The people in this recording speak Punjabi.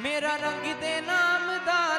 ਮੇਰਾ ਰੰਗ ਦੇ ਨਾਮ ਦਾ